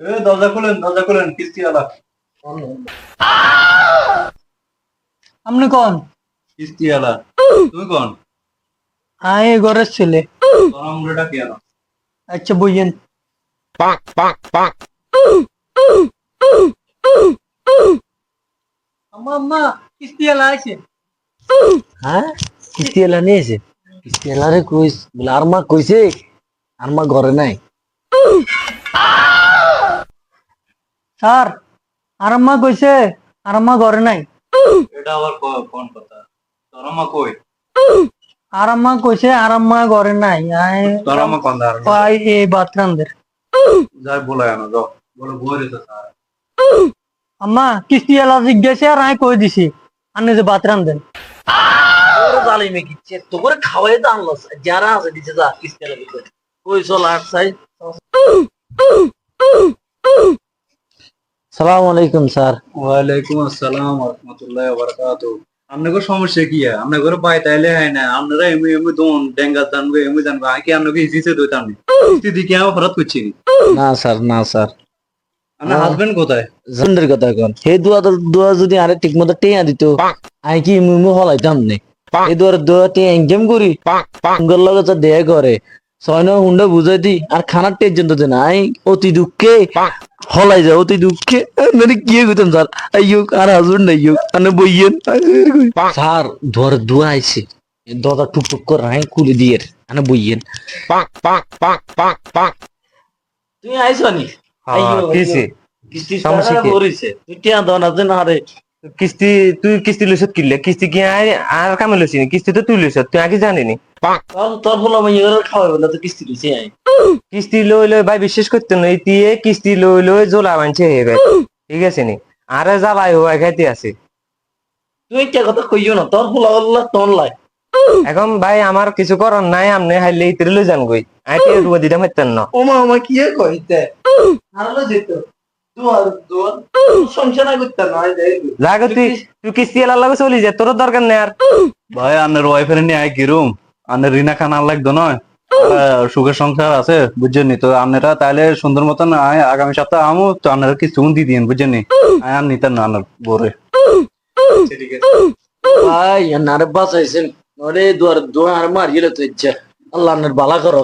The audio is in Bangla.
এ দরজা খুলেন দরজা খুলেন কিস্তি আলা আপনি কোন? কিস্তি আলা তুমি কোন? হ্যাঁ এই ঘরের ছেলে। কি আলা আচ্ছা আম্মা আম্মা কিস্তি আছে। হ্যাঁ? কিস্তি কিস্তি এলারে কইস বলে আর মা কইছে আর মা ঘরে নাই। স্যার আর আম্মা কইছে আর আম্মা ঘরে নাই। এটা আবার কোন কথা? তোর আমা কই? আর আম্মা কইছে আর আম্মা ঘরে নাই। আয় তোর আমা কোন ধার পাই এই বাথরামদের যাই বলে আনো যাও। বলে বই রেছে স্যার। আম্মা কিস্তি এলা জিজ্ঞাসা আর আয় কই দিছি। আনে যে বাথরাম দেন। ওরে জালিমে কিচ্ছে তো করে খাওয়াই তো আনলো। যারা আছে দিছে যা কিস্তি এলা কই চল আট সাই সালাম আলাইকুম স্যার। ওয়ালাইকুম আসসালাম রহমতুল্লাহ বারাকাতু আপনাকে সমস্যা কি? হয় আপনাকে বাই তাইলে হয় না। আপনারা এমনি এমনি দোন ডেঙ্গা জানবে এমনি জানবে। আগে আপনাকে হিসিছে দইতাম কিস্তি কি আমার ফরাত করছি না। স্যার না স্যার। আপনার হাজবেন্ড কোথায়? জন্দের কথা কন? সেই দুয়া দুয়া যদি আরে ঠিক মতো টেয়া দিত আই কি মুমু হলাইতাম নে? এই দুয়ার দুয়া টেয়া এনগেম করি। সঙ্গের লগে তো দেয়া করে। ছয় নয় হুন্ডা বুঝাই দি আর খানার তো দেন। আই অতি দুঃখে হলাই যায় অতি দুঃখে। মানে কি কইতাম স্যার? আইয়ুক আর হাজবেন্ড আইয়ুক আনে বইয়েন স্যার দুয়ার দুয়া আইছে। দরজা টুক টুক করে রাই খুলে দিয়ে আনে বইয়েন পাক পাক পাক পাক পাক। তুই আইছ নি? আইয়ো, কিসে? কিস্তি সমস্যা সারা কি? ভরিছে তুই টিয়া দন আছে না রে। কিস্তি তুই কিস্তি লইছ কিনলে কিস্তি কি আর আর কামে লইছি নি? কিস্তি তো তুই লইছ তুই আগে জানিনি। তোর তোর বলা মাই এর খাওয়াবে না তো কিস্তি দিছে আই। কিস্তি লই লই ভাই বিশ্বাস করতে নই দিয়ে কিস্তি লই লই জোলা মানছে হে ভাই। ঠিক আছে নি? আরে জ্বালাই হওয়া খাইতে আছে। তুই একটা কথা কইও না তোর বলা বললা তোর লাই। এখন ভাই আমার কিছু করার নাই আমনে হাইলে ইতরে লই যান গই আইতে রুয়া দিতাম হেতেন না। ওমা ওমা কি কইতে? আরলো যেত দুয়ার দুয়ার। সংসার না করতে না যাই লাগো তুই তুই কিস্তি এলার লাগে চলি যা তোর দরকার নেই আর। ভাই আপনার ওয়াইফের নিয়ে আয় কিরম আপনার রিনা খান আর লাগতো নয়। সুখের সংসার আছে, বুঝছেন তো আপনারা তাহলে সুন্দর মতন আগামী সপ্তাহে আমু, তো আপনারা কিছু দিয়ে দিন বুঝছেন আর নিতেন না আনার বোরে ভাই নারে বাঁচাইছেন। নরে দুয়ার দুয়ার মারিয়ে তো ইচ্ছা আল্লাহ বালা করো।